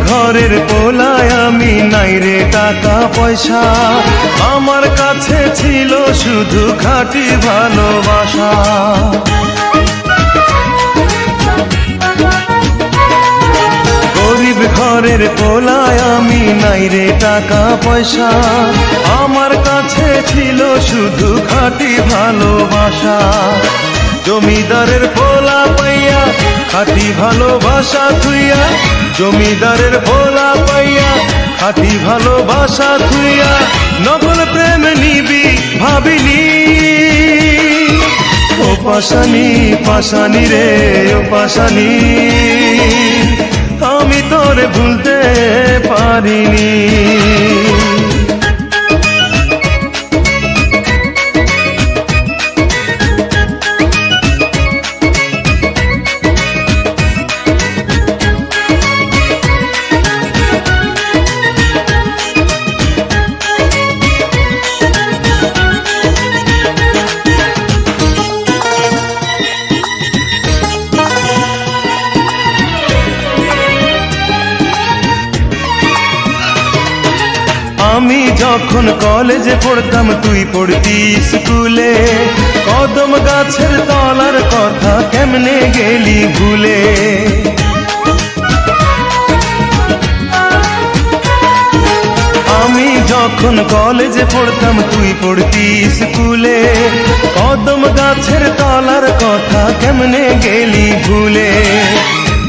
ঘরের পোলায় আমি নাই রে টাকা পয়সা। আমার কাছে ছিল শুধু খাঁটি ভালোবাসা। গরিব ঘরের পোলায় আমি নাই রে টাকা পয়সা। আমার কাছে ছিল শুধু খাঁটি ভালোবাসা। জমিদারের খাঁটি ভালোবাসা থুইয়া জমিদারের পোলা পাইয়া, খাঁটি ভালোবাসা থুইয়া নকল প্রেম নিবি ভাবিনি। ও পাশানি পাশানি রে, ও পাশানি, আমি তোরে ভুলতে পারিনি। আমি যখন কলেজে পড়তাম, তুই পড়তি স্কুলে। কদম গাছের তলার কথা কেমনে গেলি ভুলে? আমি যখন কলেজে পড়তাম, তুই পড়তি স্কুলে। কদম গাছের তলার কথা কেমনে গেলি ভুলে?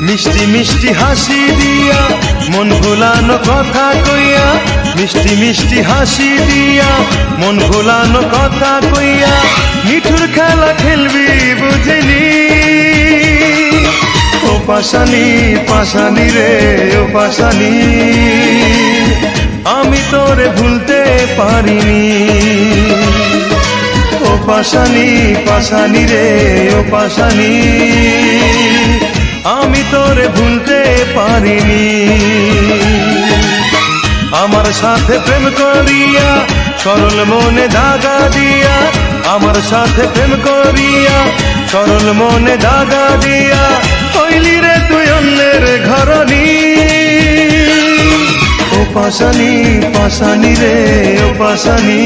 মিষ্টি মিষ্টি হাসি দিয়া মন ভোলানো কথা কইয়া, মিষ্টি মিষ্টি হাসি দিয়া। মন ভোলানো কথা কইয়া, মিঠুর খেলা খেলবি বুঝিনি। ও পাশানি পাশানি রে, ও পাশানি, আমি তোরে ভুলতে পারিনি। ও পাশানি পাশানি রে, ও পাশানি, আমি তোরে ভুলতে পারিনি। আমার সাথে প্রেম করিয়া সরল মনে দাগা দিয়া। আমার সাথে প্রেম করিয়া সরল মনে দাগা দিয়া। ওইলি রে তুই অন্যের ঘরনি ও পাশানি পাশানি রে, ও পাশানি।